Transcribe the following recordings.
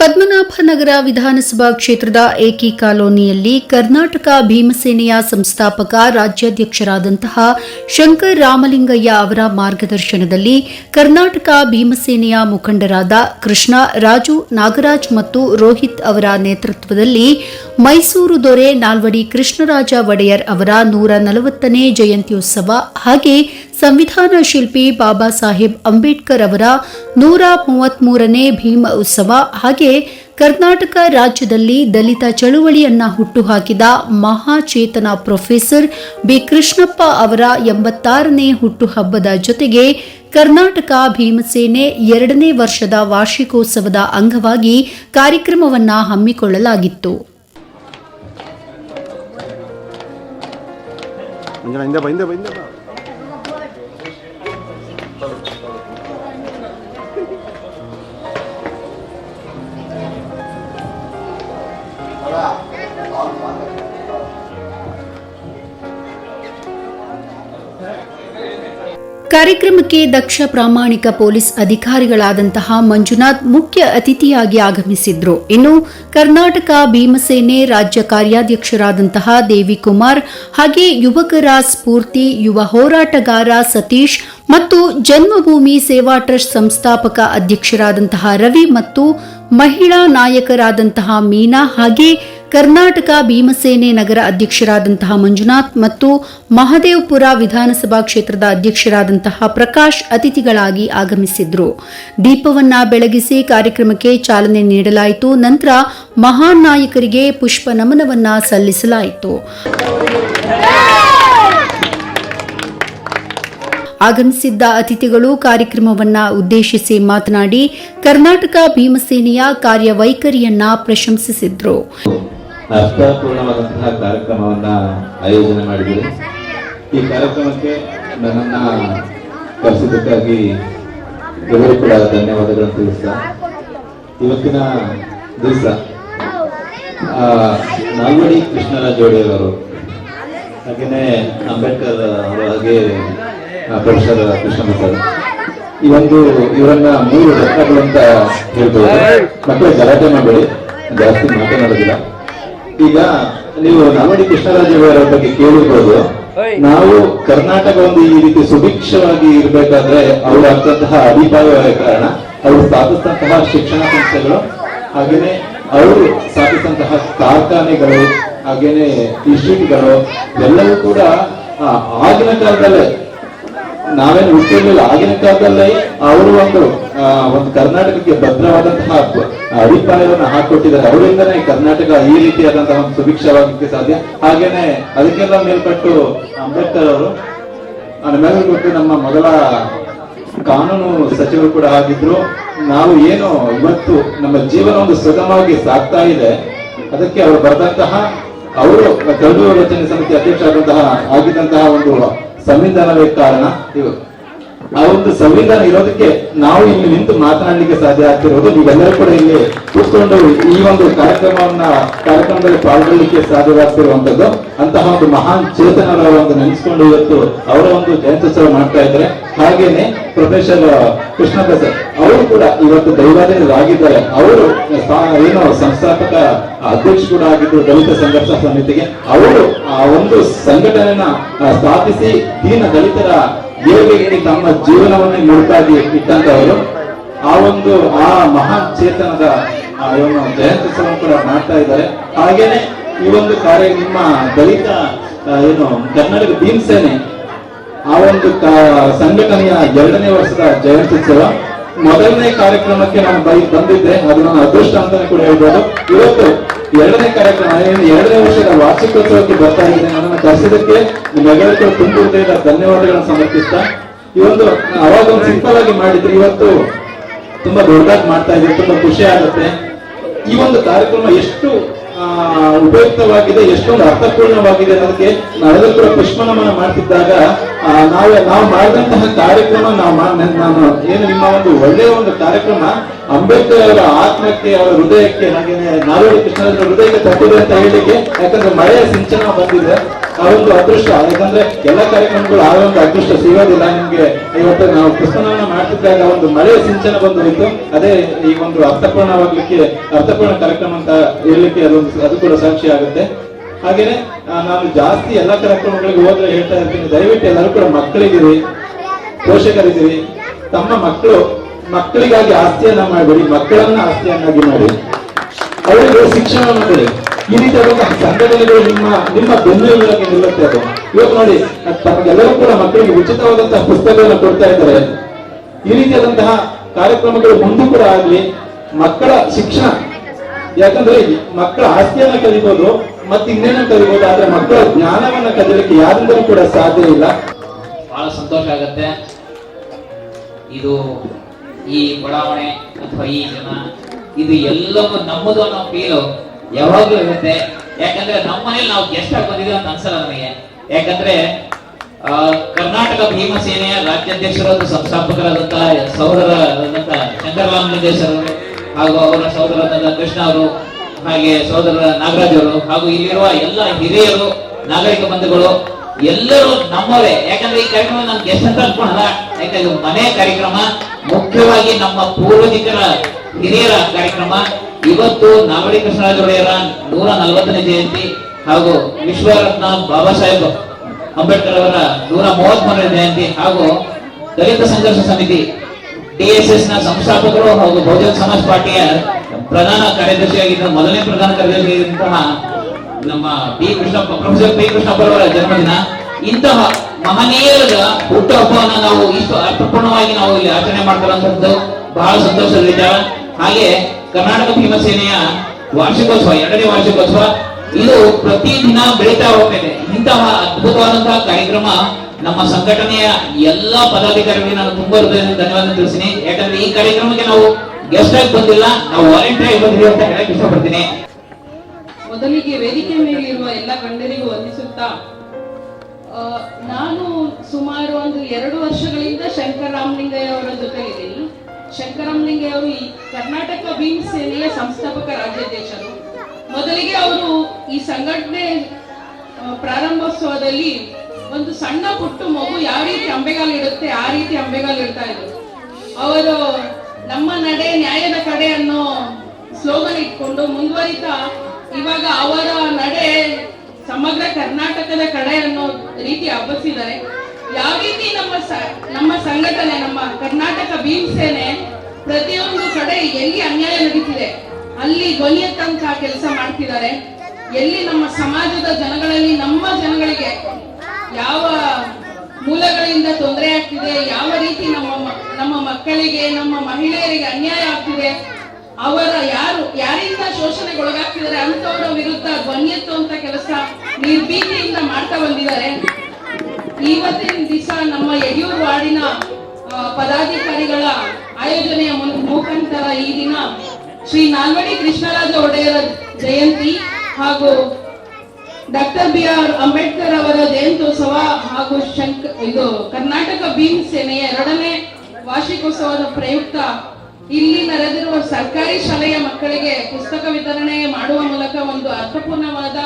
ಪದ್ಮನಾಭನಗರ ವಿಧಾನಸಭಾ ಕ್ಷೇತ್ರದ ಏಕಿ ಕಾಲೋನಿಯಲ್ಲಿ ಕರ್ನಾಟಕ ಭೀಮಸೇನೆಯ ಸಂಸ್ಥಾಪಕ ರಾಜ್ಯಾಧ್ಯಕ್ಷರಾದಂತಹ ಶಂಕರ್ ರಾಮಲಿಂಗಯ್ಯ ಅವರ ಮಾರ್ಗದರ್ಶನದಲ್ಲಿ ಕರ್ನಾಟಕ ಭೀಮಸೇನೆಯ ಮುಖಂಡರಾದ ಕೃಷ್ಣ, ರಾಜು, ನಾಗರಾಜ್ ಮತ್ತು ರೋಹಿತ್ ಅವರ ನೇತೃತ್ವದಲ್ಲಿ ಮೈಸೂರು ದೊರೆ ನಾಲ್ವಡಿ ಕೃಷ್ಣರಾಜ ಒಡೆಯರ್ ಅವರ ನೂರ ನಲವತ್ತನೇ ಜಯಂತ್ಯುತ್ಸವ ಹಾಗೆ ಸಂವಿಧಾನ ಶಿಲ್ಪಿ ಬಾಬಾ ಸಾಹೇಬ್ ಅಂಬೇಡ್ಕರ್ ಅವರ ನೂರ ಮೂವತ್ಮೂರನೇ ಭೀಮ ಉತ್ಸವ ಹಾಗೆ ಕರ್ನಾಟಕ ರಾಜ್ಯದಲ್ಲಿ ದಲಿತ ಚಳುವಳಿಯನ್ನ ಹುಟ್ಟುಹಾಕಿದ ಮಹಾಚೇತನ ಪ್ರೊಫೆಸರ್ ಬಿ ಕೃಷ್ಣಪ್ಪ ಅವರ ಎಂಬತ್ತಾರನೇ ಹುಟ್ಟುಹಬ್ಬದ ಜೊತೆಗೆ ಕರ್ನಾಟಕ ಭೀಮಸೇನೆ ಎರಡನೇ ವರ್ಷದ ವಾರ್ಷಿಕೋತ್ಸವದ ಅಂಗವಾಗಿ ಕಾರ್ಯಕ್ರಮವನ್ನು ಹಮ್ಮಿಕೊಳ್ಳಲಾಗಿತ್ತು. ಹಿಂದೆ ಬಾ. ಹಿಂದೆ ಬಾ ಕಾರ್ಯಕ್ರಮಕ್ಕೆ ದಕ್ಷ ಪ್ರಾಮಾಣಿಕ ಪೊಲೀಸ್ ಅಧಿಕಾರಿಗಳಾದಂತಹ ಮಂಜುನಾಥ್ ಮುಖ್ಯ ಅತಿಥಿಯಾಗಿ ಆಗಮಿಸಿದ್ರು. ಇನ್ನು ಕರ್ನಾಟಕ ಭೀಮಸೇನೆ ರಾಜ್ಯ ಕಾರ್ಯಾಧ್ಯಕ್ಷರಾದಂತಹ ದೇವಿಕುಮಾರ್ ಹಾಗೆ ಯುವಕರ ಸ್ಫೂರ್ತಿ, ಯುವ ಹೋರಾಟಗಾರ ಸತೀಶ್ ಮತ್ತು ಜನ್ಮಭೂಮಿ ಸೇವಾ ಟ್ರಸ್ಟ್ ಸಂಸ್ಥಾಪಕ ಅಧ್ಯಕ್ಷರಾದಂತಹ ರವಿ ಮತ್ತು ಮಹಿಳಾ ನಾಯಕರಾದಂತಹ ಮೀನಾ ಹಾಗೆ ಕರ್ನಾಟಕ ಭೀಮಸೇನೆ ನಗರ ಅಧ್ಯಕ್ಷರಾದಂತಹ ಮಂಜುನಾಥ್ ಮತ್ತು ಮಹದೇವಪುರ ವಿಧಾನಸಭಾ ಕ್ಷೇತ್ರದ ಅಧ್ಯಕ್ಷರಾದಂತಹ ಪ್ರಕಾಶ್ ಅತಿಥಿಗಳಾಗಿ ಆಗಮಿಸಿದ್ರು. ದೀಪವನ್ನ ಬೆಳಗಿಸಿ ಕಾರ್ಯಕ್ರಮಕ್ಕೆ ಚಾಲನೆ ನೀಡಲಾಯಿತು. ನಂತರ ಮಹಾನ್ ನಾಯಕರಿಗೆ ಪುಷ್ಪ ನಮನವನ್ನ ಸಲ್ಲಿಸಲಾಯಿತು. ಆಗಮಿಸಿದ್ದ ಅತಿಥಿಗಳು ಕಾರ್ಯಕ್ರಮವನ್ನ ಉದ್ದೇಶಿಸಿ ಮಾತನಾಡಿ, ಕರ್ನಾಟಕ ಭೀಮಸೇನೆಯ ಕಾರ್ಯವೈಖರಿಯನ್ನ ಪ್ರಶಂಸಿಸಿದ್ರು. ಅರ್ಥಪೂರ್ಣವಾದಂತಹ ಕಾರ್ಯಕ್ರಮವನ್ನ ಆಯೋಜನೆ ಮಾಡಿದ್ದೀರಿ ಈ ಕಾರ್ಯಕ್ರಮಕ್ಕೆ ನನ್ನನ್ನ ಕರೆಸಿದ್ದಕ್ಕಾಗಿ ಎಲ್ಲರೂ ಕೂಡ ಧನ್ಯವಾದಗಳನ್ನು ತಿಳಿಸ್ತಾ, ಇವತ್ತಿನ ದಿವಸ ನಾಲ್ವಡಿ ಕೃಷ್ಣರಾಜೋಡಿಯವರು ಹಾಗೆಯೇ ಅಂಬೇಡ್ಕರ್ ಅವರ ಹಾಗೆ ಪ್ರೊಫೆಸರ್ ಅವರು. ಈ ಒಂದು, ಇವರನ್ನ ಮೂರು ರತ್ನಗಳು ಅಂತ ಹೇಳ್ಬೋದು ಮಕ್ಕಳು ಗಲಾಟೆ ಮಾಡಬೇಡಿ, ಜಾಸ್ತಿ ಮಾತನಾಡೋದಿಲ್ಲ ಈಗ ನೀವು ನಾಲ್ವಡಿ ಕೃಷ್ಣರಾಜ ಅವರ ಬಗ್ಗೆ ಕೇಳಿರ್ಬೋದು. ನಾವು ಕರ್ನಾಟಕ ಒಂದು ಈ ರೀತಿ ಸುಭಿಕ್ಷವಾಗಿ ಇರಬೇಕಾದ್ರೆ ಅವರು ಅಂತಹ ಅಭಿಪ್ರಾಯವಾದ ಕಾರಣ. ಅವರು ಸ್ಥಾಪಿಸಿದಂತಹ ಶಿಕ್ಷಣ ಸಂಸ್ಥೆಗಳು ಹಾಗೇನೆ ಅವರು ಸ್ಥಾಪಿಸಿದಂತಹ ಕಾರ್ಖಾನೆಗಳು ಹಾಗೇನೆ ಇನ್ಸ್ಟಿಟ್ಯೂಟ್ಗಳು ಎಲ್ಲವೂ ಕೂಡ ಆಗಿನ ಕಾಲದಲ್ಲೇ ನಾವೇನು ಹುಟ್ಟಿರ್ಲಿಲ್ಲ. ಆಗಿನ ಕಾಲದಲ್ಲಿ ಅವರು ಒಂದು ಒಂದು ಕರ್ನಾಟಕಕ್ಕೆ ಭದ್ರವಾದಂತಹ ಅಡಿಪಾಯವನ್ನು ಹಾಕೊಟ್ಟಿದ್ದಾರೆ. ಅವರಿಂದನೇ ಕರ್ನಾಟಕ ಈ ರೀತಿಯಾದಂತಹ ಒಂದು ಸುಭಿಕ್ಷವಾಗಲಿಕ್ಕೆ ಸಾಧ್ಯ. ಹಾಗೇನೆ ಅದಕ್ಕೆಲ್ಲ ಮೇಲ್ಪಟ್ಟು ಅಂಬೇಡ್ಕರ್ ಅವರು ಮೇಲೆ ಕೊಟ್ಟು ನಮ್ಮ ಮೊದಲ ಕಾನೂನು ಸಚಿವರು ಕೂಡ ಆಗಿದ್ರು. ನಾವು ಏನು ಇವತ್ತು ನಮ್ಮ ಜೀವನ ಒಂದು ಸುಗಮವಾಗಿ ಸಾಗ್ತಾ ಇದೆ, ಅದಕ್ಕೆ ಅವರು ಬರೆದಂತಹ, ಅವರು ಕರಡು ರಚನೆ ಸಮಿತಿ ಅಧ್ಯಕ್ಷರಾದಂತಹ, ಆಗಿದ್ದಂತಹ ಒಂದು ಸಂವಿಧಾನವೇ ಕಾರಣ ಇವು ಆ ಒಂದು ಸಂವಿಧಾನ ಇರೋದಕ್ಕೆ ನಾವು ಇಲ್ಲಿ ನಿಂತು ಮಾತನಾಡಲಿಕ್ಕೆ ಸಾಧ್ಯ ಆಗ್ತಿರೋದು ನೀವೆಲ್ಲರೂ ಕೂಡ ಇಲ್ಲಿ ಕೂತ್ಕೊಂಡು ಈ ಒಂದು ಕಾರ್ಯಕ್ರಮವನ್ನ ಕಾರ್ಯಕ್ರಮದಲ್ಲಿ ಪಾಲ್ಗೊಳ್ಳಲಿಕ್ಕೆ ಸಾಧ್ಯವಾಗ್ತಿರುವಂತದ್ದು ಅಂತಹ ಒಂದು ಮಹಾನ್ ಚೇತನರ ಒಂದು ನೆನೆಸ್ಕೊಂಡು ಇವತ್ತು ಅವರ ಒಂದು ಜಯಂತ್ಯೋತ್ಸವ ಮಾಡ್ತಾ ಇದ್ದಾರೆ. ಹಾಗೇನೆ ಪ್ರೊಫೆಸರ್ ಕೃಷ್ಣ ಪ್ರಸಾದ್ ಅವರು ಕೂಡ ಇವತ್ತು ದೈವಾಧೀನರಾಗಿದ್ದಾರೆ ಅವರು ಏನು ಸಂಸ್ಥಾಪಕ ಅಧ್ಯಕ್ಷ ಕೂಡ ಆಗಿದ್ರು ದಲಿತ ಸಂಘರ್ಷ ಸಮಿತಿಗೆ. ಅವರು ಆ ಒಂದು ಸಂಘಟನೆಯನ್ನ ಸ್ಥಾಪಿಸಿ ದೀನ ದಲಿತರ ಏಳಿಗೆಗೆ ತಮ್ಮ ಜೀವನವನ್ನೇ ಮುಡುಪಾಗಿ ಇಟ್ಟಂತವರು ಆ ಒಂದು, ಆ ಮಹಾನ್ ಚೇತನದ ಜಯಂತಿ ಏನು ಜಯಂತ್ಯುತ್ಸವ ಕೂಡ ಮಾಡ್ತಾ ಇದ್ದಾರೆ. ಹಾಗೇನೆ ಈ ಒಂದು ಕಾರ್ಯ ನಿಮ್ಮ ದಲಿತ ಏನು ಕರ್ನಾಟಕ ಭೀಮಸೇನೆ, ಆ ಒಂದು ಸಂಘಟನೆಯ ಎರಡನೇ ವರ್ಷದ ಜಯಂತ್ಯುತ್ಸವ ಮೊದಲನೇ ಕಾರ್ಯಕ್ರಮಕ್ಕೆ ನಾನು ಬೈ, ಬಂದಿದ್ದೆ. ಅದು ನನ್ನ ಅದೃಷ್ಟ ಅಂತಾನೆ ಕೂಡ ಹೇಳ್ಬೋದು. ಇವತ್ತು ಎರಡನೇ ಕಾರ್ಯಕ್ರಮ ಎರಡನೇ ವರ್ಷದ ವಾರ್ಷಿಕೋತ್ಸವಕ್ಕೆ ಬರ್ತಾ ಇದೆ. ನನ್ನನ್ನು ಕರೆಸಿದಕ್ಕೆ ನಿಮ್ಮೆಲ್ಲರಿಗೂ ತುಂಬ ಹೃದಯದ ಧನ್ಯವಾದಗಳನ್ನು ಸಮರ್ಪಿಸ್ತಾ ಈ ಒಂದು ಅವಾಗ ಒಂದು ಸಿಂಪಲ್ ಆಗಿ ಮಾಡಿದ್ರೆ ಇವತ್ತು ತುಂಬಾ ದೊಡ್ಡದಾಗಿ ಮಾಡ್ತಾ ಇದ್ದೀವಿ ತುಂಬಾ ಖುಷಿ ಆಗುತ್ತೆ. ಈ ಒಂದು ಕಾರ್ಯಕ್ರಮ ಎಷ್ಟು ಉಪಯುಕ್ತವಾಗಿದೆ, ಎಷ್ಟೊಂದು ಅರ್ಥಪೂರ್ಣವಾಗಿದೆ ಅನ್ನೋದಕ್ಕೆ ನಾವೆಲ್ಲ ಕೂಡ ಪುಷ್ಪನಮನ ಮಾಡ್ತಿದ್ದಾಗ ನಾವು ನಾವು ಮಾಡಿದಂತಹ ಕಾರ್ಯಕ್ರಮ, ನಾವು ನನ್- ಏನು ನಿಮ್ಮ ಒಂದು ಒಳ್ಳೆಯ ಒಂದು ಕಾರ್ಯಕ್ರಮ, ಅಂಬೇಡ್ಕರ್ ಅವರ ಆತ್ಮಕ್ಕೆ, ಅವರ ಹೃದಯಕ್ಕೆ, ಹಾಗೇನೆ ನಾಲ್ವಡಿ ಕೃಷ್ಣ ಹೃದಯಕ್ಕೆ ತಟ್ಟಿದೆ ಅಂತ ಹೇಳಿಕೆ ಯಾಕಂದ್ರೆ ಮಳೆಯ ಸಿಂಚನ ಬಂದಿದೆ. ಆ ಅದೃಷ್ಟ, ಯಾಕಂದ್ರೆ ಎಲ್ಲ ಕಾರ್ಯಕ್ರಮಗಳು ಆ ಒಂದು ಅದೃಷ್ಟ ಸಿಗೋದಿಲ್ಲ ನಿಮ್ಗೆ. ಇವತ್ತು ನಾವು ಪುಸ್ತಕವನ್ನ ಮಾಡ್ತಿದ್ದಾಗ ಒಂದು ಮಳೆಯ ಸಿಂಚನ ಬಂದು ಅದೇ ಈ ಒಂದು ಅರ್ಥಪೂರ್ಣವಾಗ್ಲಿಕ್ಕೆ ಅರ್ಥಪೂರ್ಣ ಕಾರ್ಯಕ್ರಮ ಅಂತ ಇರ್ಲಿಕ್ಕೆ ಅದೊಂದು ಅದು ಕೂಡ ಸಾಕ್ಷಿ ಆಗುತ್ತೆ. ಹಾಗೇನೆ ನಾನು ಜಾಸ್ತಿ ಎಲ್ಲ ಕಾರ್ಯಕ್ರಮಗಳಿಗೆ ಹೋದ್ರೆ ಹೇಳ್ತಾ ಇರ್ತೀನಿ. ದಯವಿಟ್ಟು ಎಲ್ಲರೂ ಕೂಡ ಮಕ್ಕಳಿಗಿರಿ ಪೋಷಕರಿದ್ದೀರಿ ತಮ್ಮ ಮಕ್ಕಳು, ಮಕ್ಕಳಿಗಾಗಿ ಆಸ್ತಿಯನ್ನ ಮಾಡಬೇಡಿ, ಮಕ್ಕಳನ್ನ ಆಸ್ತಿಯನ್ನಾಗಿ ಮಾಡಿ. ಅವರಿಗೆ ಶಿಕ್ಷಣವನ್ನು ಕೊಡಿ ಈ ರೀತಿಯಾದಂತಹ ಸಂಘಟನೆಗಳು ನಿಮ್ಮ ನಿಮ್ಮ ಬೆನ್ನೆಲುಬಾಗಿ ನಿಲ್ಲುತ್ತೆ ಅದು. ಇವತ್ತು ನೋಡಿ ತಮಗೆಲ್ಲರೂ ಕೂಡ ಮಕ್ಕಳಿಗೆ ಉಚಿತವಾದಂತಹ ಪುಸ್ತಕಗಳನ್ನು ಕೊಡ್ತಾ ಇದ್ದಾರೆ. ಈ ರೀತಿಯಾದಂತಹ ಕಾರ್ಯಕ್ರಮಗಳು ಮುಂದೆ ಕೂಡ ಆಗ್ಲಿ, ಮಕ್ಕಳ ಶಿಕ್ಷಣ. ಯಾಕಂದ್ರೆ ಮಕ್ಕಳ ಆಸ್ತಿಯನ್ನ ಕಲಿಬಹುದು ಮತ್ತೆ ಇನ್ನೇನ ಕಲಿಬಹುದು ಆದ್ರೆ ಮಕ್ಕಳ ಜ್ಞಾನವನ್ನ ಕಲಿಯಲಿಕ್ಕೆ ಯಾರಿಂದಲೂ ಕೂಡ ಸಾಧ್ಯ ಇಲ್ಲ. ಬಹಳ ಸಂತೋಷ ಆಗತ್ತೆ. ಇದು ಈ ಬಡಾವಣೆ ಅಥವಾ ಈ ಜನ, ಇದು ಎಲ್ಲವೂ ನಮ್ಮದು ಅನ್ನೋ ಫೀಲು ಯಾವಾಗ್ಲೂ ಇರುತ್ತೆ. ಯಾಕಂದ್ರೆ ನಮ್ಮ ಮನೇಲಿ ನಾವು ಗೆಸ್ಟ್ ಆಗಿ ಬಂದಿದ್ದೀವಿ ಅಂತ ಅನ್ಸಲ್ಲ ನನಗೆ ಯಾಕಂದ್ರೆ ಕರ್ನಾಟಕ ಭೀಮಸೇನೆಯ ರಾಜ್ಯಾಧ್ಯಕ್ಷರಂತ ಸಂಸ್ಥಾಪಕರಾದಂತಹ ಸಹೋದರರಾದಂತಹ ಶಂಕರರಾಮ್ ನಿರ್ದೇಶರು ಹಾಗೂ ಅವರ ಸಹೋದರರಾದ ಕೃಷ್ಣ ಅವರು, ಹಾಗೆ ಸಹೋದರ ನಾಗರಾಜ್ ಅವರು ಹಾಗೂ ಇಲ್ಲಿರುವ ಎಲ್ಲ ಹಿರಿಯರು, ನಾಗರಿಕ ಬಂಧುಗಳು, ಎಲ್ಲರೂ ನಮ್ಮವರೇ. ಯಾಕಂದ್ರೆ ಈ ಕಾರ್ಯಕ್ರಮ ನಮ್ಗೆ ಎಷ್ಟು ಅಂತ ಅನ್ಕೊಳಲ್ಲ. ಯಾಕಂದ್ರೆ ಮನೆ ಕಾರ್ಯಕ್ರಮ ಮುಖ್ಯವಾಗಿ ನಮ್ಮ ಪೂರ್ವಜಿಕರ ಹಿರಿಯರ ಕಾರ್ಯಕ್ರಮ. ಇವತ್ತು ನಾವಡಿ ಕೃಷ್ಣರಾಜ ಒಡೆಯರ ನೂರ ನಲವತ್ತನೇ ಜಯಂತಿ ಹಾಗೂ ವಿಶ್ವರತ್ನ ಬಾಬಾ ಸಾಹೇಬ್ ಅಂಬೇಡ್ಕರ್ ಅವರ ನೂರ ಮೂವತ್ಮೂರನೇ ಜಯಂತಿ ಹಾಗೂ ದಲಿತ ಸಂಘರ್ಷ ಸಮಿತಿ ಟಿಎಸ್ಎಸ್ನ ಸಂಸ್ಥಾಪಕರು ಹಾಗೂ ಬಹುಜನ ಸಮಾಜ್ ಪಾರ್ಟಿಯ ಪ್ರಧಾನ ಕಾರ್ಯದರ್ಶಿಯಾಗಿದ್ದ ಮೊದಲನೇ ಪ್ರಧಾನ ಕಾರ್ಯದರ್ಶಿಯಾಗಿದ್ದಂತಹ ನಮ್ಮ P Krishnappa professor P Krishnappa ಅವರ ಜನ್ಮದಿನ. ಇಂತಹ ಮಹನೀಯರ ಹುಟ್ಟುಹಬ್ಬವನ್ನ ನಾವು ಇಷ್ಟು ಅರ್ಥಪೂರ್ಣವಾಗಿ ನಾವು ಇಲ್ಲಿ ಆಚರಣೆ ಮಾಡ್ಕೊಳ್ಳುವಂಥದ್ದು ಬಹಳ ಸಂತೋಷದ ವಿಚಾರ. ಹಾಗೆ ಕರ್ನಾಟಕ ಭೀಮಸೇನೆಯ ವಾರ್ಷಿಕೋತ್ಸವ, ಎರಡನೇ ವಾರ್ಷಿಕೋತ್ಸವ. ಇದು ಪ್ರತಿದಿನ ಬೆಳೀತಾ ಹೋಗ್ತದೆ. ಇಂತಹ ಅದ್ಭುತವಾದಂತಹ ಕಾರ್ಯಕ್ರಮ ನಮ್ಮ ಸಂಘಟನೆಯ ಎಲ್ಲಾ ಪದಾಧಿಕಾರಿಗಳಿಗೆ ನಾನು ತುಂಬಾ ಹೃದಯದಿಂದ ಧನ್ಯವಾದ ತಿಳಿಸ್ತೀನಿ. ಯಾಕಂದ್ರೆ ಈ ಕಾರ್ಯಕ್ರಮಕ್ಕೆ ನಾವು ಗೆಸ್ಟ್ ಆಗಿ ಬಂದಿಲ್ಲ, ನಾವು ವಾಲಂಟಿಯರ್ ಆಗಿ ಅಂತ ಹೇಳಕ್ ಇಷ್ಟಪಡ್ತೀನಿ. ಮೊದಲಿಗೆ ವೇದಿಕೆ ಮೇಲಿರುವ ಎಲ್ಲ ಗಣ್ಯರಿಗೂ ವಂದಿಸುತ್ತಾ ನಾನು ಸುಮಾರು ಒಂದು ಎರಡು ವರ್ಷಗಳಿಂದ ಶಂಕರರಾಮಲಿಂಗಯ್ಯ ಅವರ ಜೊತೆಗಿದ್ದೀನಿ. ಶಂಕರರಾಮಲಿಂಗಯ್ಯ ಅವರು ಈ ಕರ್ನಾಟಕ ಭೀಮ್ ಸೇನೆಯ ಸಂಸ್ಥಾಪಕ ರಾಜ್ಯಾಧ್ಯಕ್ಷರು. ಮೊದಲಿಗೆ ಅವರು ಈ ಸಂಘಟನೆ ಪ್ರಾರಂಭೋತ್ಸವದಲ್ಲಿ ಒಂದು ಸಣ್ಣ ಪುಟ್ಟು ಮಗು ಯಾವ ರೀತಿ ಅಂಬೆಗಾಲು ಇಡುತ್ತೆ, ಆ ರೀತಿ ಅಂಬೆಗಾಲು ಇಡ್ತಾ ಇದ್ರು. ಅವರು ನಮ್ಮ ನಡೆ, ನ್ಯಾಯದ ಕಡೆ ಅನ್ನೋ ಸ್ಲೋಗನ್ ಇಟ್ಕೊಂಡು ಮುಂದುವರಿತಾ ಇವಾಗ ಅವರ ನಡೆ ಸಮಗ್ರ ಕರ್ನಾಟಕದ ಕಡೆ ಅನ್ನೋ ರೀತಿ ಹಬ್ಬಸಿದ್ದಾರೆ. ಯಾವ ರೀತಿ ನಮ್ಮ ನಮ್ಮ ಸಂಘಟನೆ, ನಮ್ಮ ಕರ್ನಾಟಕ ಭೀಮ್ ಸೇನೆ ಪ್ರತಿಯೊಂದು ಕಡೆ ಎಲ್ಲಿ ಅನ್ಯಾಯ ನಡೀತಿದೆ, ಅಲ್ಲಿ ಧ್ವನಿಯ ತನಕ ಕೆಲಸ ಮಾಡ್ತಿದ್ದಾರೆ, ಎಲ್ಲಿ ನಮ್ಮ ಸಮಾಜದ ಜನಗಳಲ್ಲಿ, ನಮ್ಮ ಜನಗಳಿಗೆ ಯಾವ ಮೂಲಗಳಿಂದ ತೊಂದರೆ ಆಗ್ತಿದೆ, ಯಾವ ರೀತಿ ನಮ್ಮ ನಮ್ಮ ಮಕ್ಕಳಿಗೆ, ನಮ್ಮ ಮಹಿಳೆಯರಿಗೆ ಅನ್ಯಾಯ ಆಗ್ತಿದೆ, ಅವರ ಯಾರು, ಯಾರಿಂದ ಶೋಷಣೆಗೊಳಗಾಗ್ತಿದ್ದಾರೆ ಅಂತವರ ವಿರುದ್ಧ ಧ್ವನಿ ಎತ್ತುವಂತ ಕೆಲಸ ನಿರ್ಭೀತಿಯಿಂದ ಮಾಡ್ತಾ ಬಂದಿದ್ದಾರೆ. ಇವತ್ತಿನ ದಿವಸ ನಮ್ಮ ಯಡಿಯೂರು ವಾರ್ಡಿನ ಪದಾಧಿಕಾರಿಗಳ ಆಯೋಜನೆಯ ಮುಖಾಂತರ ಈ ದಿನ ಶ್ರೀ ನಾಲ್ವಡಿ ಕೃಷ್ಣರಾಜ ಒಡೆಯರ ಜಯಂತಿ ಹಾಗೂ ಡಾಕ್ಟರ್ ಬಿ ಆರ್ ಅಂಬೇಡ್ಕರ್ ಅವರ ಜಯಂತ್ಯೋತ್ಸವ ಹಾಗೂ ಶಂಕ, ಇದು ಕರ್ನಾಟಕ ಭೀಮ್ ಸೇನೆಯ ಎರಡನೇ ವಾರ್ಷಿಕೋತ್ಸವದ ಪ್ರಯುಕ್ತ ಇಲ್ಲಿ ನಡೆದಿರುವ ಸರ್ಕಾರಿ ಶಾಲೆಯ ಮಕ್ಕಳಿಗೆ ಪುಸ್ತಕ ವಿತರಣೆ ಮಾಡುವ ಮೂಲಕ ಒಂದು ಅರ್ಥಪೂರ್ಣವಾದ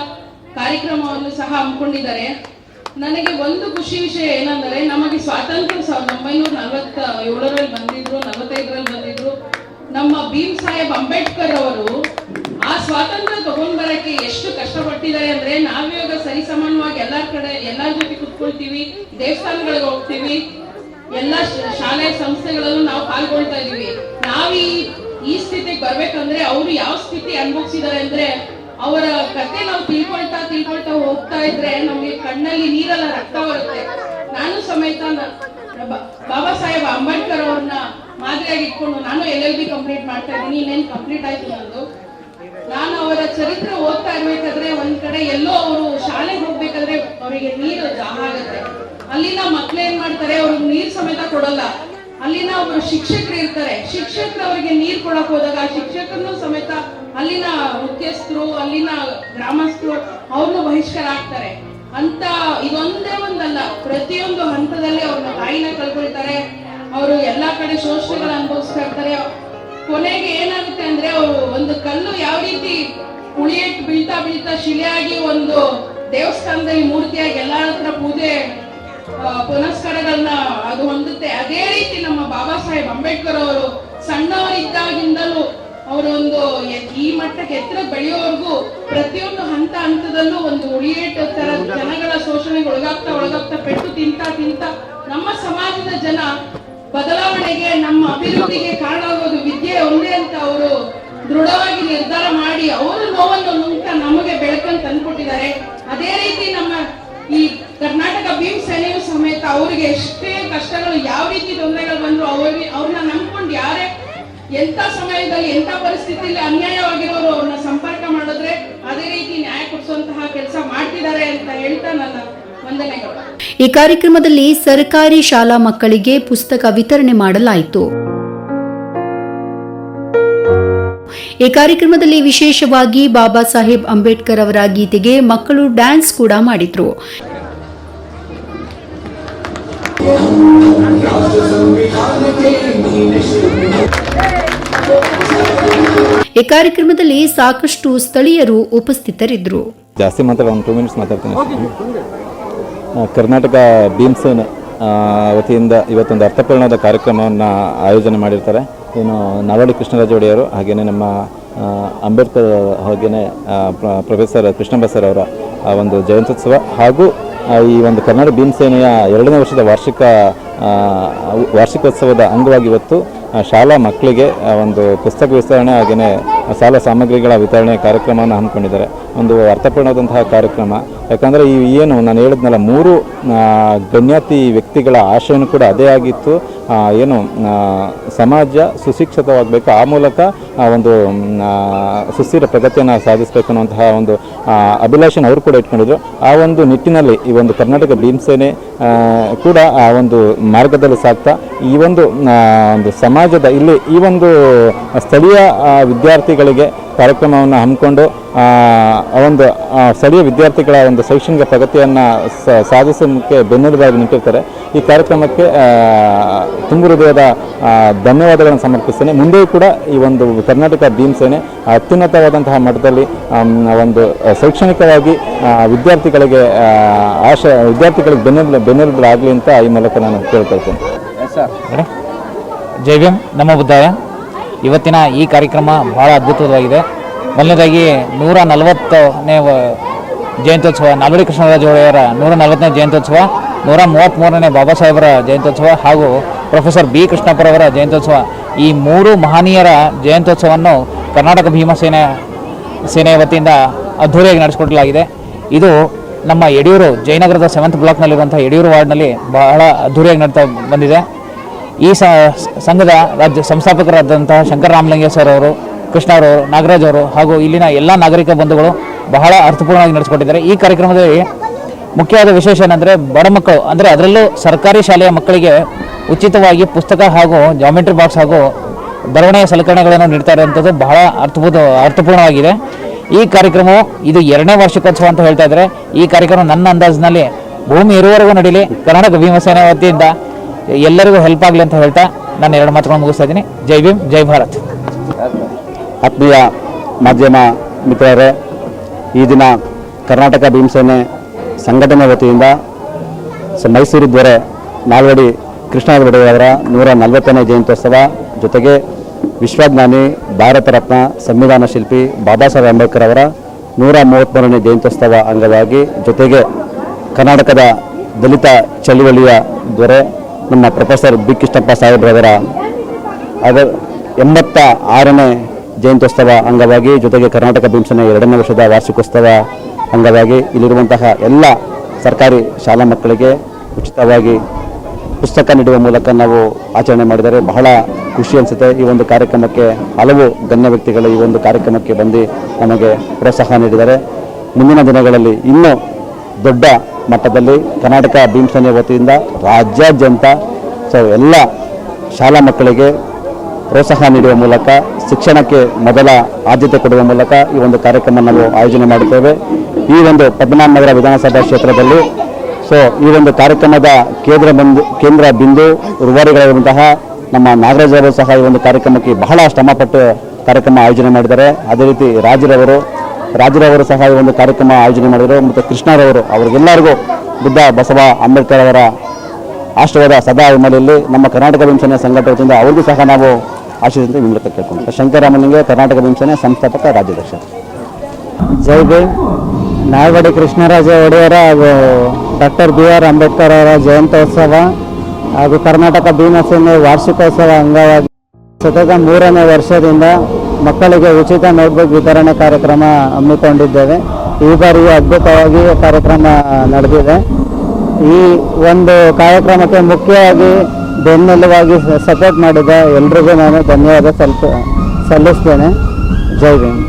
ಕಾರ್ಯಕ್ರಮವನ್ನು ಸಹ ಹಮ್ಮಿಕೊಂಡಿದ್ದಾರೆ. ನನಗೆ ಒಂದು ಖುಷಿ ವಿಷಯ ಏನಂದ್ರೆ, ನಮಗೆ ಸ್ವಾತಂತ್ರ್ಯ ಸಾವಿರದ ಒಂಬೈನೂರ ನಲವತ್ತ ಏಳರಲ್ಲಿ ಬಂದಿದ್ರು, ನಲವತ್ತೈದರಲ್ಲಿ ಬಂದಿದ್ರು. ನಮ್ಮ ಭೀಮ್ ಸಾಹೇಬ್ ಅಂಬೇಡ್ಕರ್ ಅವರು ಆ ಸ್ವಾತಂತ್ರ್ಯ ತಗೊಂಡ್ ಬರಕ್ಕೆ ಎಷ್ಟು ಕಷ್ಟಪಟ್ಟಿದ್ದಾರೆ ಅಂದ್ರೆ, ನಾವಿವಾಗ ಸರಿಸಮಾನವಾಗಿ ಎಲ್ಲಾರ್ ಕಡೆ ಎಲ್ಲಾರ ಜೊತೆ ಕುತ್ಕೊಳ್ತೀವಿ, ದೇವಸ್ಥಾನಗಳಿಗೆ ಹೋಗ್ತೀವಿ, ಎಲ್ಲಾ ಶಾಲೆ ಸಂಸ್ಥೆಗಳಲ್ಲೂ ನಾವು ಪಾಲ್ಗೊಳ್ತಾ ಇದೀವಿ. ನಾವ್ ಈ ಸ್ಥಿತಿಗೆ ಬರ್ಬೇಕಂದ್ರೆ, ಅವರು ಯಾವ ಸ್ಥಿತಿ ಅನುಭವಿಸಿದ್ದಾರೆ ಅಂದ್ರೆ ಅವರ ಕತೆ ನಾವು ತಿಳ್ಕೊಳ್ತಾ ತಿಳ್ಕೊಳ್ತಾ ಹೋಗ್ತಾ ಇದ್ರೆ ನಮ್ಗೆ ಕಣ್ಣಲ್ಲಿ ನೀರಲ್ಲ ರಕ್ತ ಬರುತ್ತೆ. ನಾನು ಸಮೇತ ಬಾಬಾ ಸಾಹೇಬ್ ಅಂಬೇಡ್ಕರ್ ಅವ್ರನ್ನ ಮಾದರಿಯಾಗಿ ಇಟ್ಕೊಂಡು ನಾನು ಎಲ್ ಎಲ್ ಬಿ ಕಂಪ್ಲೀಟ್ ಮಾಡ್ತಾ ಇದ್ದೀನಿ, ಇನ್ನೇನು ಕಂಪ್ಲೀಟ್ ಆಯ್ತು ನಂದು. ನಾನು ಅವರ ಚರಿತ್ರೆ ಓದ್ತಾ ಇರ್ಬೇಕಾದ್ರೆ ಒಂದ್ ಕಡೆ ಎಲ್ಲೋ ಅವರು ಶಾಲೆಗೆ ಹೋಗ್ಬೇಕಾದ್ರೆ ಅವರಿಗೆ ನೀರು ದಾಹ ಆಗುತ್ತೆ. ಅಲ್ಲಿನ ಮಕ್ಳು ಏನ್ ಮಾಡ್ತಾರೆ, ಅವ್ರಿಗೆ ನೀರ್ ಸಮೇತ ಕೊಡಲ್ಲ. ಅಲ್ಲಿನ ಅವರು ಶಿಕ್ಷಕರು ಇರ್ತಾರೆ. ಶಿಕ್ಷಕರು ಅವರಿಗೆ ನೀರ್ ಕೊಡಕ್ ಹೋದಾಗ ಶಿಕ್ಷಕರನ್ನು ಸಮೇತ ಅಲ್ಲಿನ ಮುಖ್ಯಸ್ಥರು, ಅಲ್ಲಿನ ಗ್ರಾಮಸ್ಥರು ಅವ್ರನ್ನು ಬಹಿಷ್ಕಾರ ಆಗ್ತಾರೆ ಅಂತ ಇದೊಂದೇ ಒಂದಲ್ಲ, ಪ್ರತಿಯೊಂದು ಹಂತದಲ್ಲಿ ಅವ್ರನ್ನ ತಾಯಿನ ಕಳ್ಕೊಳ್ತಾರೆ. ಅವರು ಎಲ್ಲಾ ಕಡೆ ಶೋಷಣೆಗಳ ಅನುಭವಿಸ್ತಾ ಇರ್ತಾರೆ. ಕೊನೆಗೆ ಏನಾಗುತ್ತೆ ಅಂದ್ರೆ ಅವರು ಒಂದು ಕಲ್ಲು ಯಾವ ರೀತಿ ಉಳಿಯಟ್ ಬೀಳ್ತಾ ಬೀಳ್ತಾ ಶಿಲೆಯಾಗಿ ಒಂದು ದೇವಸ್ಥಾನದಲ್ಲಿ ಮೂರ್ತಿಯಾಗಿ ಎಲ್ಲರ ಹತ್ರ ಪೂಜೆ ಪುನಸ್ಕಾರಗಳನ್ನ ಅದು ಹೊಂದುತ್ತೆ. ಅದೇ ರೀತಿ ನಮ್ಮ ಬಾಬಾ ಸಾಹೇಬ್ ಅಂಬೇಡ್ಕರ್ ಅವರು ಸಣ್ಣವರಿದ್ದಾಗಿಂದಲೂ ಅವರು ಒಂದು ಈ ಮಟ್ಟಕ್ಕೆ ಎತ್ತರ ಬೆಳೆಯೋವರೆಗೂ ಪ್ರತಿಯೊಂದು ಹಂತ ಹಂತದಲ್ಲೂ ಒಂದು ಉಳಿಯೇಟ ತರ ಜನಗಳ ಶೋಷಣೆಗೆ ಒಳಗಾಗ್ತಾ ಒಳಗಾಗ್ತಾ ಪೆಟ್ಟು ತಿಂತ ತಿಂತ ನಮ್ಮ ಸಮಾಜದ ಜನ ಬದಲಾವಣೆಗೆ, ನಮ್ಮ ಅಭಿವೃದ್ಧಿಗೆ ಕಾರಣ ಆಗೋದು ವಿದ್ಯೆ ಒಂದೇ ಅಂತ ಅವರು ದೃಢವಾಗಿ ನಿರ್ಧಾರ ಮಾಡಿ ಅವರು ನೋವನ್ನು ನುಂಗ್ತಾ ನಮಗೆ ಬೆಳಕನ್ನು ತಂದ್ಕೊಟ್ಟಿದ್ದಾರೆ ಅದೇ ರೀತಿ ನಮ್ಮ ಈ ಕರ್ನಾಟಕ ಭೀಮ್ ಸೇನೆಯು ಸಮೇತ ಅವರಿಗೆ ಎಷ್ಟೇ ಕಷ್ಟಗಳು ಯಾವ ರೀತಿ ತೊಂದರೆಗಳು ಬಂದ್ರು ಅವ್ರಿಗೆ ಅವ್ರನ್ನ ನಂಬ್ಕೊಂಡು ಯಾರೇ ಎಂತ ಸಮಯದಲ್ಲಿ ಎಂತ ಪರಿಸ್ಥಿತಿಯಲ್ಲಿ ಅನ್ಯಾಯವಾಗಿರೋರು ಅವ್ರನ್ನ ಸಂಪರ್ಕ ಮಾಡಿದ್ರೆ ಅದೇ ರೀತಿ ನ್ಯಾಯ ಕೊಡಿಸುವಂತಹ ಕೆಲಸ ಮಾಡ್ತಿದ್ದಾರೆ ಅಂತ ಹೇಳ್ತಾ ನನ್ನ ವಂದನೆಗಳು. ಈ ಕಾರ್ಯಕ್ರಮದಲ್ಲಿ ಸರ್ಕಾರಿ ಶಾಲಾ ಮಕ್ಕಳಿಗೆ ಪುಸ್ತಕ ವಿತರಣೆ ಮಾಡಲಾಯಿತು. ಈ ಕಾರ್ಯಕ್ರಮದಲ್ಲಿ ವಿಶೇಷವಾಗಿ ಬಾಬಾ ಸಾಹೇಬ್ ಅಂಬೇಡ್ಕರ್ ಅವರ ಗೀತೆಗೆ ಮಕ್ಕಳು ಡ್ಯಾನ್ಸ್ ಕೂಡ ಮಾಡಿದ್ರು. ಈ ಕಾರ್ಯಕ್ರಮದಲ್ಲಿ ಸಾಕಷ್ಟು ಸ್ಥಳೀಯರು ಉಪಸ್ಥಿತರಿದ್ದರು ಜಾಸ್ತಿ ಮಾತಾಡ ಒಂದು ಟೂ ಮಿನಿಟ್ಸ್ ಮಾತಾಡ್ತೀನಿ. ಕರ್ನಾಟಕ ಭೀಮ್ಸನ್ ವತಿಯಿಂದ ಇವತ್ತೊಂದು ಅರ್ಥಪೂರ್ಣವಾದ ಕಾರ್ಯಕ್ರಮವನ್ನು ಆಯೋಜನೆ ಮಾಡಿರ್ತಾರೆ ಏನು ನಾಲಾಡಿ ಕೃಷ್ಣರಾಜ ಒಡೆಯರು ಹಾಗೆಯೇ ನಮ್ಮ ಅಂಬೇಡ್ಕರ್ ಹಾಗೆಯೇ ಪ್ರ- ಪ್ರೊಫೆಸರ್ ಕೃಷ್ಣ ಬಸರ್ ಅವರ ಒಂದು ಜಯಂತ್ಯುತ್ಸವ ಹಾಗೂ ಈ ಒಂದು ಕನ್ನಡ ಭೀಮಸೇನೆಯ ಎರಡನೇ ವರ್ಷದ ವಾರ್ಷಿಕ ವಾರ್ಷಿಕೋತ್ಸವದ ಅಂಗವಾಗಿ ಇವತ್ತು ಶಾಲಾ ಮಕ್ಕಳಿಗೆ ಒಂದು ಪುಸ್ತಕ ವಿತರಣೆ ಹಾಗೆಯೇ ಸಾಲ ಸಾಮಗ್ರಿಗಳ ವಿತರಣೆ ಕಾರ್ಯಕ್ರಮವನ್ನು ಹಮ್ಮಿಕೊಂಡಿದ್ದಾರೆ. ಒಂದು ಅರ್ಥಪೂರ್ಣವಾದಂತಹ ಕಾರ್ಯಕ್ರಮ. ಯಾಕಂದರೆ ಈ ಏನು ನಾನು ಹೇಳಿದ್ನಲ್ಲ, ಮೂರು ಗಣ್ಯಾತಿ ವ್ಯಕ್ತಿಗಳ ಆಶಯನೂ ಕೂಡ ಅದೇ ಆಗಿತ್ತು. ಏನು ಸಮಾಜ ಸುಶಿಕ್ಷಿತವಾಗಬೇಕು, ಆ ಮೂಲಕ ಒಂದು ಸುಸ್ಥಿರ ಪ್ರಗತಿಯನ್ನು ಸಾಧಿಸಬೇಕು ಅನ್ನುವಂತಹ ಒಂದು ಅಭಿಲಾಷೆನ ಅವರು ಕೂಡ ಇಟ್ಕೊಂಡಿದ್ರು. ಆ ಒಂದು ನಿಟ್ಟಿನಲ್ಲಿ ಈ ಒಂದು ಕರ್ನಾಟಕ ಭೀಮಸೇನೆ ಕೂಡ ಆ ಒಂದು ಮಾರ್ಗದಲ್ಲಿ ಸಾಗ್ತಾ, ಈ ಒಂದು ಒಂದು ಸಮಾಜದ, ಇಲ್ಲಿ ಈ ಒಂದು ಸ್ಥಳೀಯ ವಿದ್ಯಾರ್ಥಿಗಳಿಗೆ ಕಾರ್ಯಕ್ರಮವನ್ನು ಹಮ್ಮಿಕೊಂಡು ಒಂದು ಸ್ಥಳೀಯ ವಿದ್ಯಾರ್ಥಿಗಳ ಒಂದು ಶೈಕ್ಷಣಿಕ ಪ್ರಗತಿಯನ್ನು ಸಾಧಿಸೋಕ್ಕೆ ಬೆನ್ನೆಲುಬಾಗಿ ನಿಂತಿರ್ತಾರೆ. ಈ ಕಾರ್ಯಕ್ರಮಕ್ಕೆ ತುಂಬು ಹೃದಯದ ಧನ್ಯವಾದಗಳನ್ನು ಸಮರ್ಪಿಸ್ತೇನೆ. ಮುಂದೆಯೂ ಕೂಡ ಈ ಒಂದು ಕರ್ನಾಟಕ ಭೀಮಸೇನೆ ಅತ್ಯುನ್ನತವಾದಂತಹ ಮಟ್ಟದಲ್ಲಿ ಒಂದು ಶೈಕ್ಷಣಿಕವಾಗಿ ವಿದ್ಯಾರ್ಥಿಗಳಿಗೆ ಆಶ, ವಿದ್ಯಾರ್ಥಿಗಳಿಗೆ ಬೆನ್ನೆಲು ಬೆನ್ನೆಲುಬಾಗಲಿ ಅಂತ ಈ ಮೂಲಕ ನಾನು ಕೇಳ್ಕೊಳ್ತೇನೆ. ಇದ್ದೇನೆ ಜೈ ಭೀಮ್. ನಮ್ಮ ಬುದ್ಧಾಯ ಇವತ್ತಿನ ಈ ಕಾರ್ಯಕ್ರಮ ಬಹಳ ಅದ್ಭುತವಾಗಿದೆ. ಮೊದಲನೇದಾಗಿ ನೂರ ನಲವತ್ತನೇ ಜಯಂತ್ಯೋತ್ಸವ, ನಾಲ್ವಡಿ ಕೃಷ್ಣರಾಜ ಒಡೆಯರ ನೂರ ನಲವತ್ತನೇ ಜಯಂತ್ಯೋತ್ಸವ, ನೂರ ಮೂವತ್ತ್ಮೂರನೇ ಬಾಬಾ ಸಾಹೇಬರ ಜಯಂತ್ಯೋತ್ಸವ ಹಾಗೂ ಪ್ರೊಫೆಸರ್ ಬಿ ಕೃಷ್ಣಪ್ಪರವರ ಜಯಂತ್ಯೋತ್ಸವ. ಈ ಮೂರು ಮಹನೀಯರ ಜಯಂತ್ಯೋತ್ಸವವನ್ನು ಕರ್ನಾಟಕ ಭೀಮಸೇನೆ ಸೇನೆಯ ವತಿಯಿಂದ ಅದ್ಧೂರಿಯಾಗಿ ನಡೆಸಿಕೊಡಲಾಗಿದೆ. ಇದು ನಮ್ಮ ಯಡಿಯೂರು ಜಯನಗರದ ಸೆವೆಂತ್ ಬ್ಲಾಕ್ನಲ್ಲಿರುವಂಥ ಯಡಿಯೂರು ವಾರ್ಡ್ನಲ್ಲಿ ಬಹಳ ಅದ್ಧೂರಿಯಾಗಿ ನಡ್ತಾ ಬಂದಿದೆ. ಈ ಸಂಘದ ರಾಜ್ಯ ಸಂಸ್ಥಾಪಕರಾದಂತಹ ಶಂಕರ ರಾಮಲಿಂಗ ಸರ್ ಅವರು ಕೃಷ್ಣ ಅವರು, ನಾಗರಾಜ್ ಅವರು ಹಾಗೂ ಇಲ್ಲಿನ ಎಲ್ಲ ನಾಗರಿಕ ಬಂಧುಗಳು ಬಹಳ ಅರ್ಥಪೂರ್ಣವಾಗಿ ನಡೆಸಿಕೊಟ್ಟಿದ್ದಾರೆ. ಈ ಕಾರ್ಯಕ್ರಮದಲ್ಲಿ ಮುಖ್ಯವಾದ ವಿಶೇಷ ಏನಂದರೆ ಬಡ ಮಕ್ಕಳು, ಅಂದರೆ ಅದರಲ್ಲೂ ಸರ್ಕಾರಿ ಶಾಲೆಯ ಮಕ್ಕಳಿಗೆ ಉಚಿತವಾಗಿ ಪುಸ್ತಕ ಹಾಗೂ ಜಾಮೆಟ್ರಿ ಬಾಕ್ಸ್ ಹಾಗೂ ಬರವಣಿಗೆ ಸಲಕರಣೆಗಳನ್ನು ನೀಡ್ತಾ ಇರುವಂಥದ್ದು ಬಹಳ ಅರ್ಥಪೂರ್ಣ, ಅರ್ಥಪೂರ್ಣವಾಗಿದೆ. ಈ ಕಾರ್ಯಕ್ರಮವು ಇದು ಎರಡನೇ ವಾರ್ಷಿಕೋತ್ಸವ ಅಂತ ಹೇಳ್ತಾ ಇದ್ದಾರೆ. ಈ ಕಾರ್ಯಕ್ರಮ ನನ್ನ ಅಂದಾಜಿನಲ್ಲಿ ಭೂಮಿ ಇರುವವರೆಗೂ ನಡೀಲಿ. ಕರ್ನಾಟಕ ಭೀಮಸೇನೆ ವತಿಯಿಂದ ಎಲ್ಲರಿಗೂ ಹೆಲ್ಪ್ ಆಗಲಿ ಅಂತ ಹೇಳ್ತಾ ನಾನು ಎರಡು ಮಾತುಗಳು ಮುಗಿಸ್ತಾ ಇದ್ದೀನಿ. ಜೈ ಭೀಮ್, ಜೈ ಭಾರತ್. ಆತ್ಮೀಯ ಮಾಧ್ಯಮ ಮಿತ್ರರೇ, ಈ ದಿನ ಕರ್ನಾಟಕ ಭೀಮಸೇನೆ ಸಂಘಟನೆ ವತಿಯಿಂದ ಮೈಸೂರು ದೊರೆ ನಾಲ್ವಡಿ ಅವರ ನೂರ ನಲವತ್ತನೇ ಜಯಂತ್ಯೋತ್ಸವ ಜೊತೆಗೆ ವಿಶ್ವಜ್ಞಾನಿ ಭಾರತ ರತ್ನ ಸಂವಿಧಾನ ಶಿಲ್ಪಿ ಬಾಬಾ ಸಾಹೇಬ್ ಅಂಬೇಡ್ಕರ್ ಅವರ ನೂರ ಮೂವತ್ತ್ಮೂರನೇ ಜಯಂತ್ಯೋತ್ಸವ ಅಂಗವಾಗಿ ಜೊತೆಗೆ ಕರ್ನಾಟಕದ ದಲಿತ ಚಳುವಳಿಯ ದೊರೆ ನಮ್ಮ ಪ್ರೊಫೆಸರ್ ಬಿ ಕೃಷ್ಣಪ್ಪ ಸಾಹೇಬ್ರವರ ಅದ ಎಂಬತ್ತ ಆರನೇ ಜಯಂತ್ಯೋತ್ಸವ ಅಂಗವಾಗಿ, ಜೊತೆಗೆ ಕರ್ನಾಟಕ ಭೀಮಸೇನೆ ಎರಡನೇ ವರ್ಷದ ವಾರ್ಷಿಕೋತ್ಸವ ಅಂಗವಾಗಿ ಇಲ್ಲಿರುವಂತಹ ಎಲ್ಲ ಸರ್ಕಾರಿ ಶಾಲಾ ಮಕ್ಕಳಿಗೆ ಉಚಿತವಾಗಿ ಪುಸ್ತಕ ನೀಡುವ ಮೂಲಕ ನಾವು ಆಚರಣೆ ಮಾಡಿದರೆ ಬಹಳ ಖುಷಿ ಅನಿಸುತ್ತೆ. ಈ ಒಂದು ಕಾರ್ಯಕ್ರಮಕ್ಕೆ ಹಲವು ಗಣ್ಯ ವ್ಯಕ್ತಿಗಳು ಈ ಒಂದು ಕಾರ್ಯಕ್ರಮಕ್ಕೆ ಬಂದು ನಮಗೆ ಪ್ರೋತ್ಸಾಹ ನೀಡಿದ್ದಾರೆ ಮುಂದಿನ ದಿನಗಳಲ್ಲಿ ಇನ್ನೂ ದೊಡ್ಡ ಮಟ್ಟದಲ್ಲಿ ಕರ್ನಾಟಕ ಭೀಮಸೇನೆಯ ವತಿಯಿಂದ ರಾಜ್ಯಾದ್ಯಂತ ಸೊ ಎಲ್ಲ ಶಾಲಾ ಮಕ್ಕಳಿಗೆ ಪ್ರೋತ್ಸಾಹ ನೀಡುವ ಮೂಲಕ, ಶಿಕ್ಷಣಕ್ಕೆ ಮೊದಲ ಆದ್ಯತೆ ಕೊಡುವ ಮೂಲಕ ಈ ಒಂದು ಕಾರ್ಯಕ್ರಮ ನಾವು ಆಯೋಜನೆ ಮಾಡುತ್ತೇವೆ. ಈ ಒಂದು ಪದ್ಮನಾಭನಗರ ವಿಧಾನಸಭಾ ಕ್ಷೇತ್ರದಲ್ಲಿ, ಸೊ ಈ ಒಂದು ಕಾರ್ಯಕ್ರಮದ ಕೇಂದ್ರ ಬಂದು, ಕೇಂದ್ರ ಬಿಂದು, ರೂವಾರಿಗಳಾದಂತಹ ನಮ್ಮ ನಾಗರಾಜ್ ಅವರು ಸಹ ಈ ಒಂದು ಕಾರ್ಯಕ್ರಮಕ್ಕೆ ಬಹಳ ಶ್ರಮಪಟ್ಟು ಕಾರ್ಯಕ್ರಮ ಆಯೋಜನೆ ಮಾಡಿದ್ದಾರೆ. ಅದೇ ರೀತಿ ರಾಜರವರು ರಾಜರವರು ಸಹ ಈ ಒಂದು ಕಾರ್ಯಕ್ರಮ ಆಯೋಜನೆ ಮಾಡಿದರು. ಮತ್ತು ಕೃಷ್ಣರವರು, ಅವರಿಗೆಲ್ಲರಿಗೂ ಬುದ್ಧ ಬಸವ ಅಂಬೇಡ್ಕರ್ ಅವರ ಆಶೀರ್ವಾದ ಸದಾ ಹಿನ್ನೆಲೆಯಲ್ಲಿ ನಮ್ಮ ಕರ್ನಾಟಕ ಭೀಮಸೇನೆ ಸಂಘಟನೆ ಅವರಿಗೂ ಸಹ ನಾವು ಆಶೀರ್ವಾದ ಮೂಲಕ ಕೇಳ್ಕೊಂಡು. ಶಂಕರರಾಮನಿಗೆ ಕರ್ನಾಟಕ ಭೀಮಸೇನೆ ಸಂಸ್ಥಾಪಕ ರಾಜ್ಯಾಧ್ಯಕ್ಷ. ಜೈ ಭೀಮ್. ಕೃಷ್ಣರಾಜ ಒಡೆಯರ ಹಾಗೂ ಡಾಕ್ಟರ್ ಬಿ ಆರ್ ಅಂಬೇಡ್ಕರ್ ಅವರ ಜಯಂತ್ಯೋತ್ಸವ ಹಾಗೂ ಕರ್ನಾಟಕ ಭೀಮಸೇನೆ ವಾರ್ಷಿಕೋತ್ಸವ ಅಂಗವಾಗಿ ಸತತ ಮೂರನೇ ವರ್ಷದಿಂದ ಮಕ್ಕಳಿಗೆ ಉಚಿತ ನೋಟ್ಬುಕ್ ವಿತರಣೆ ಕಾರ್ಯಕ್ರಮ ಹಮ್ಮಿಕೊಂಡಿದ್ದೇವೆ. ಈ ಬಾರಿ ಅದ್ಭುತವಾಗಿ ಕಾರ್ಯಕ್ರಮ ನಡೆದಿದೆ. ಈ ಒಂದು ಕಾರ್ಯಕ್ರಮಕ್ಕೆ ಮುಖ್ಯವಾಗಿ ಬೆನ್ನೆಲುವಾಗಿ ಸಪೋರ್ಟ್ ಮಾಡಿದ ಎಲ್ರಿಗೂ ನಾನು ಧನ್ಯವಾದ ಸಲ್ಪ, ಸಲ್ಲಿಸ್ತೇನೆ. ಜೈ ಭೀಮ್.